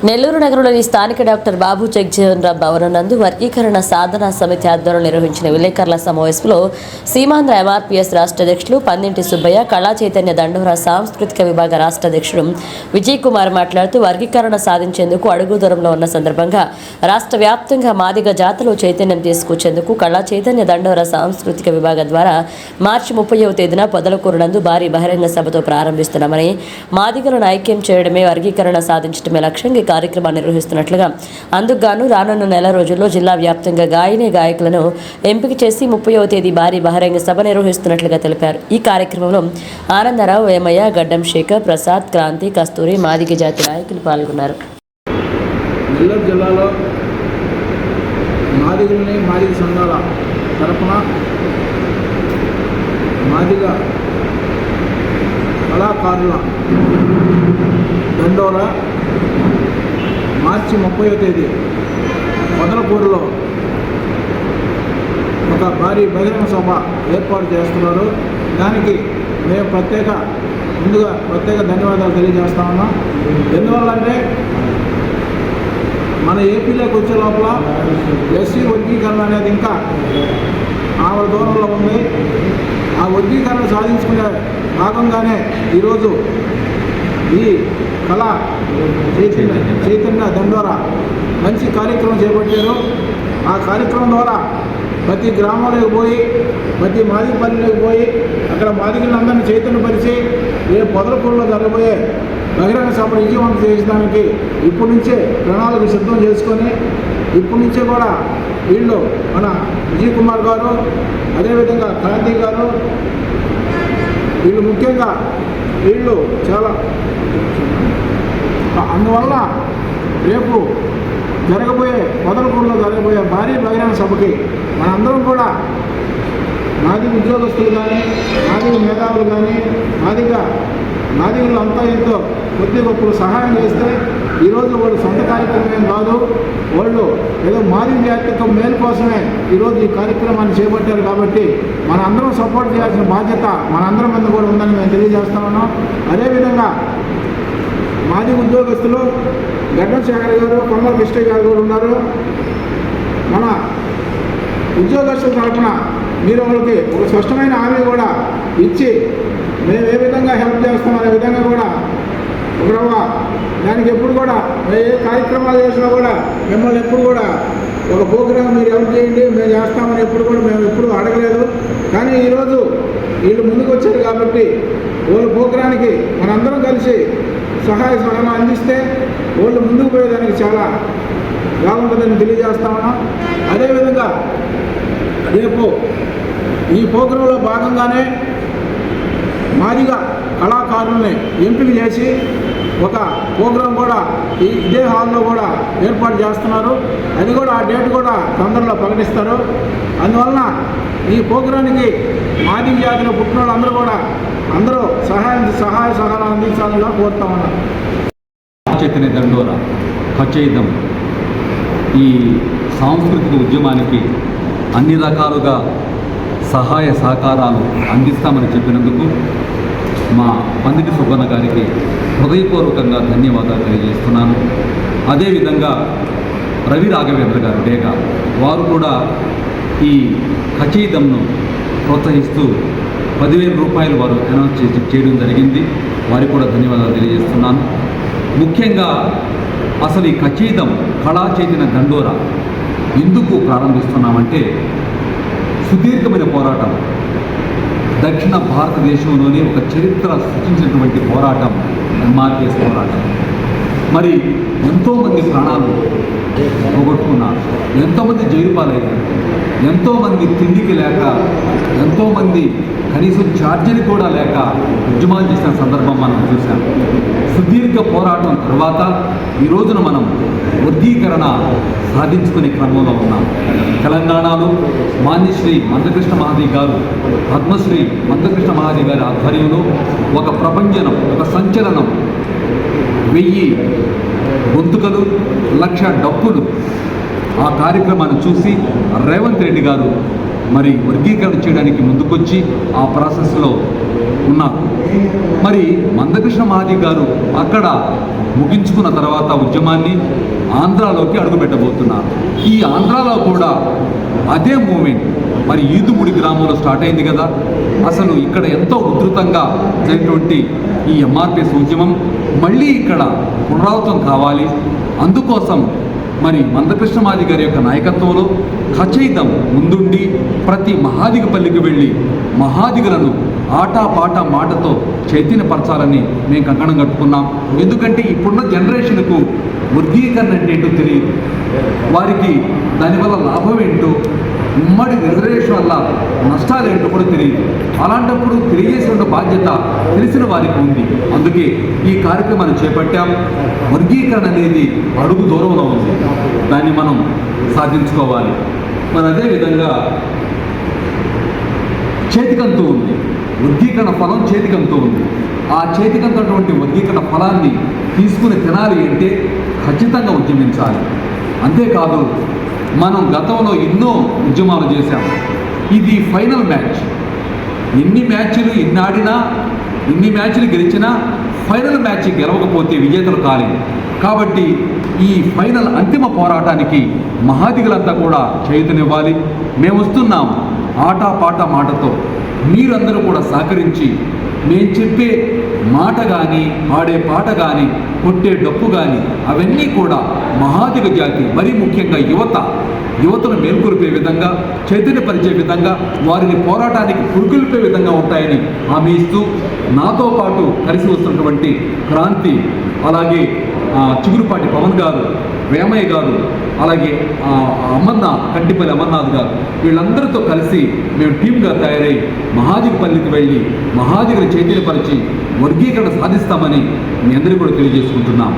నెల్లూరు నగరంలోని స్థానిక డాక్టర్ బాబు జగజీవన్ రామ్ భవనం నందు వర్గీకరణ సాధన సమితి ఆధ్వర్యంలో నిర్వహించిన విలేకరుల సమావేశంలో సీమాంధ్ర ఎంఆర్పీఎస్ రాష్ట్ర అధ్యక్షులు పందింటి సుబ్బయ్య కళా చైతన్య దండోరా సాంస్కృతిక విభాగ రాష్ట్ర అధ్యక్షుడు విజయ్ కుమార్ మాట్లాడుతూ వర్గీకరణ సాధించేందుకు అడుగు దూరంలో ఉన్న సందర్భంగా రాష్ట్ర వ్యాప్తంగా మాదిగ జాతలో చైతన్యం తీసుకొచ్చేందుకు కళా చైతన్య దండోరా సాంస్కృతిక విభాగం ద్వారా మార్చి ముప్పైవ తేదీన పొదలకూరునందు భారీ బహిరంగ సభతో ప్రారంభిస్తున్నామని మాదిగలను ఐక్యం చేయడమే వర్గీకరణ సాధించడమే లక్ష్యంగా కార్యక్రమాన్ని నిర్వహిస్తున్నట్లుగా. అందుకుగాను రానున్న నెల రోజుల్లో జిల్లా వ్యాప్తంగా గాయని గాయకులను ఎంపిక చేసి ముప్పయో తేదీ భారీ బహిరంగ సభ నిర్వహిస్తున్నట్లుగా తెలిపారు. ఈ కార్యక్రమంలో ఆనందరావు వేమయ్య గడ్డం శేఖర్ ప్రసాద్ క్రాంతి కస్తూరి మాదిగ జాతి నాయకులు పాల్గొన్నారు. నెల్లూరు జిల్లాలో మాదిగ సంఘాల మాదిగ కళాకారుల దండోరా మార్చి ముప్పైవ తేదీ మొదలపూర్లో ఒక భారీ బహిరంగ సభ ఏర్పాటు చేస్తున్నారు. దానికి మేము ప్రత్యేక ముందుగా ప్రత్యేక ధన్యవాదాలు తెలియజేస్తా ఉన్నాం. ఎందువల్లంటే మన ఏపీలోకి వచ్చే లోపల ఎస్సీ వర్గీకరణ అనేది ఇంకా ఆవిడ దూరంలో ఉంది. ఆ వర్గీకరణ సాధించుకునే భాగంగానే ఈరోజు ఈ కళ చైతన్య చైతన్య దండోరా మంచి కార్యక్రమం చేపట్టారు. ఆ కార్యక్రమం ద్వారా ప్రతి గ్రామంలోకి పోయి ప్రతి మాదిపల్లిలోకి పోయి అక్కడ మాదిగలందరినీ చైతన్యపరిచి ఏ పొదలపూర్లో జరగబోయే బహిరంగ సభను విజయవంతం చేసడానికి ఇప్పటి నుంచే ప్రణాళిక సిద్ధం చేసుకొని ఇప్పటి నుంచే కూడా వీళ్ళు మన విజయ్ కుమార్ గారు అదేవిధంగా క్రాంతి గారు వీళ్ళు ముఖ్యంగా వీళ్ళు చాలా అందువల్ల రేపు జరగబోయే మొదలకూరులో జరగబోయే భారీ బహిరంగ సభకి మనందరం కూడా మాది ఉద్యోగస్తులు కానీ మాది మేధావులు కానీ మాదిగా నాదిగులు అంతా ఎంతో కొద్ది గొప్పలు సహాయం చేస్తే ఈరోజు వాళ్ళు సొంత కార్యక్రమం కాదు. వాళ్ళు ఏదో మాది జాతిక మేలు కోసమే ఈరోజు ఈ కార్యక్రమాన్ని చేపట్టారు కాబట్టి మన అందరం సపోర్ట్ చేయాల్సిన బాధ్యత మనందరం మీద కూడా ఉందని మేము తెలియజేస్తా ఉన్నాం. అదేవిధంగా మాజీ ఉద్యోగస్తులు గడ్డం శేఖర్ గారు కొమ్మల కృష్ణ గారు కూడా ఉన్నారు. మన ఉద్యోగస్తుల తరఫున మీరు వాళ్ళకి ఒక స్పష్టమైన హామీ కూడా ఇచ్చి మేము ఏ విధంగా హెల్ప్ చేస్తాం అనే విధంగా కూడా ఒక దానికి ఎప్పుడు కూడా ఏ కార్యక్రమాలు చేసినా కూడా మిమ్మల్ని ఎప్పుడు కూడా ఒక ప్రోగ్రామ్ మీరు ఎవరు చేయండి మేము చేస్తామని ఎప్పుడు కూడా మేము ఎప్పుడు అడగలేదు. కానీ ఈరోజు వీళ్ళు ముందుకు వచ్చారు కాబట్టి వాళ్ళ ప్రోగ్రానికి మనందరం కలిసి సహాయ సహనం అందిస్తే వాళ్ళు ముందుకు పోయేదానికి చాలా బాగుంటుందని తెలియజేస్తా ఉన్నాం. అదేవిధంగా రేపు ఈ ప్రోగ్రాంలో భాగంగానే మాదిగా కళాకారుల్ని ఎంపిక చేసి ఒక ప్రోగ్రాం కూడా ఈ ఇదే హాల్లో కూడా ఏర్పాటు చేస్తున్నారు. అది కూడా ఆ డేట్ కూడా తొందరలో ప్రకటిస్తారు. అందువలన ఈ ప్రోగ్రానికి మాదిక జాతిలో పుట్టిన వాళ్ళందరూ కూడా అందరూ సహాయం సహాయ సహాయం అందించాలని కోరుతా ఉన్నారు చైతన్య దండోర ఖచయితం. ఈ సాంస్కృతిక ఉద్యమానికి అన్ని రకాలుగా సహాయ సహకారాలు అందిస్తామని చెప్పినందుకు మా పందిటి సుబ్బన్న గారికి హృదయపూర్వకంగా ధన్యవాదాలు తెలియజేస్తున్నాను. అదేవిధంగా రవి రాఘవేంద్ర గారు డేగ వారు కూడా ఈ ఖచీదంను ప్రోత్సహిస్తూ పదివేల రూపాయలు వారు అనౌన్స్ చేసి చేయడం జరిగింది. వారికి కూడా ధన్యవాదాలు తెలియజేస్తున్నాను. ముఖ్యంగా అసలు ఈ ఖచీదం కళా చేతిన దండోర ఎందుకు ప్రారంభిస్తున్నామంటే సుదీర్ఘమైన పోరాటం. దక్షిణ భారతదేశంలోనే ఒక చరిత్ర సృష్టించినటువంటి పోరాటం ఎంఆర్పిఎస్ పోరాటం. మరి ఎంతోమంది ప్రాణాలు పోగొట్టుకున్నారు ఎంతోమంది జైలు పాలయ్యారు ఎంతోమంది తిండికి లేక ఎంతోమంది కనీసం ఛార్జీలు కూడా లేక ఉద్యమాలు చేసిన సందర్భం మనం చూసాం సుదీర్ఘ పోరాటం తర్వాత ఈ రోజున మనం వర్గీకరణ సాధించుకునే క్రమంలో ఉన్నాం. తెలంగాణలో మాన్యశ్రీ మందకృష్ణ మహాదేవి గారు పద్మశ్రీ మందకృష్ణ మహాదేవి గారి ఆధ్వర్యంలో ఒక ప్రపంచనం ఒక సంచలనం వెయ్యి గొంతుకలు లక్ష డప్పులు ఆ కార్యక్రమాన్ని చూసి రేవంత్ రెడ్డి గారు మరి వర్గీకరణ చేయడానికి ముందుకొచ్చి ఆ ప్రాసెస్లో ఉన్నారు. మరి మందకృష్ణ మహాది గారు అక్కడ ముగించుకున్న తర్వాత ఉద్యమాన్ని ఆంధ్రాలోకి అడుగుపెట్టబోతున్నారు. ఈ ఆంధ్రాలో కూడా అదే మూమెంట్ మరి ఈదుముడి గ్రామంలో స్టార్ట్ అయింది కదా. అసలు ఇక్కడ ఎంతో ఉధృతంగా జరిగినటువంటి ఈ ఎంఆర్పిఎస్ ఉద్యమం మళ్ళీ ఇక్కడ పునరావృతం కావాలి. అందుకోసం మరి మందకృష్ణమాది గారి యొక్క నాయకత్వంలో ఖచయితం ముందుండి ప్రతి మహాదిగపల్లికి వెళ్ళి మహాదిగులను ఆటా పాట మాటతో చైతన్యపరచాలని మేము కంకణం కట్టుకున్నాం. ఎందుకంటే ఇప్పుడున్న జనరేషన్కు వర్గీకరణ అంటే ఏంటో తెలియదు. వారికి దానివల్ల లాభం ఏంటో ఉమ్మడి రిజర్వేషన్ వల్ల నష్టాలు ఏంటో కూడా తెలియదు. అలాంటప్పుడు తెలియజేసిన బాధ్యత తెలిసిన వారికి ఉంది. అందుకే ఈ కార్యక్రమాన్ని చేపట్టాం. వర్గీకరణ అనేది అడుగు దూరంలో ఉంది. దాన్ని మనం సాధించుకోవాలి. మరి అదేవిధంగా చేతికంతు ఉంది. వర్గీకరణ ఫలం చేతికంతు ఉంది. ఆ చేతికంతటువంటి వర్గీకరణ ఫలాన్ని తీసుకుని తినాలి అంటే ఖచ్చితంగా ఉద్యమించాలి. అంతేకాదు మనం గతంలో ఎన్నో ఉద్యమాలు చేశాం. ఇది ఫైనల్ మ్యాచ్. ఎన్ని మ్యాచ్లు ఎన్ని ఆడినా ఎన్ని మ్యాచ్లు గెలిచినా ఫైనల్ మ్యాచ్ గెలవకపోతే విజేతలు కాలేదు కాబట్టి ఈ ఫైనల్ అంతిమ పోరాటానికి మహాదిగులంతా కూడా చేయుతనివ్వాలి. మేము వస్తున్నాం ఆట పాట మాటతో. మీరందరూ కూడా సహకరించి మేము చెప్పే మాట కానీ పాడే పాట కానీ కొట్టే డప్పు కానీ అవన్నీ కూడా మహాదిగ జాతి మరీ ముఖ్యంగా యువత. యువతను మేల్కొల్పే విధంగా చైతన్యపరిచే విధంగా వారిని పోరాటానికి పురుగొల్పే విధంగా ఉంటాయని హామీ ఇస్తూ నాతో పాటు కలిసి వస్తున్నటువంటి క్రాంతి అలాగే చిగురుపాటి పవన్ గారు వేమయ్య గారు అలాగే అమర్నాథ్ కంటిపల్లి అమర్నాథ్ గారు వీళ్ళందరితో కలిసి మేము టీమ్గా తయారై మహాజిగపల్లికి వెళ్ళి మహాజిగని చైతన్యపరిచి వర్గీకరణ సాధిస్తామని మీ అందరికీ కూడా తెలియజేసుకుంటున్నాం.